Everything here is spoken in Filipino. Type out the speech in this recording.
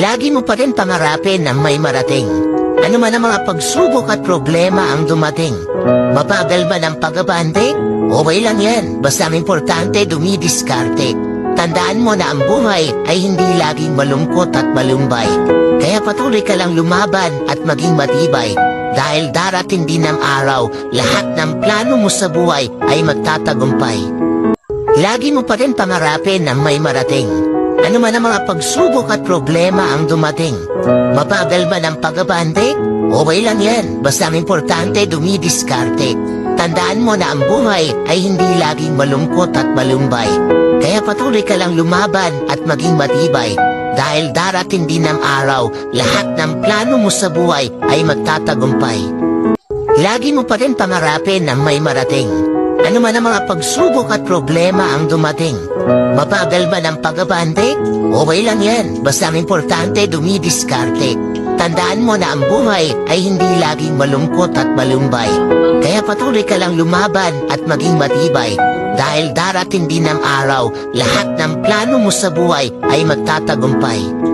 Lagi mo pa rin pangarapin na may marating. Ano man ang mga pagsubok at problema ang dumating. Mabagal man ang pagabante? Okay lang yan. Basta ang importante dumidiskarte. Tandaan mo na ang buhay ay hindi laging malungkot at malumbay. Kaya patuloy ka lang lumaban at maging matibay. Dahil darating din ang araw, lahat ng plano mo sa buhay ay magtatagumpay. Lagi mo pa rin pangarapin na may marating. Ano man ang mga pagsubok at problema ang dumating. Mabagal man ang pagabante? Okay lang yan. Basta ang importante dumidiskarte. Tandaan mo na ang buhay ay hindi laging malungkot at malumbay. Kaya patuloy ka lang lumaban at maging matibay. Dahil darating din ang araw, lahat ng plano mo sa buhay ay magtatagumpay. Lagi mo pa rin pangarapin na may marating. Ano man ang mga pagsubok at problema ang dumating. Mabagal man ang pagabante? Okay lang yan. Basta ang importante dumidiskarte. Tandaan mo na ang buhay ay hindi laging malungkot at malumbay. Kaya patuloy ka lang lumaban at maging matibay. Dahil darating din ang araw, lahat ng plano mo sa buhay ay magtatagumpay.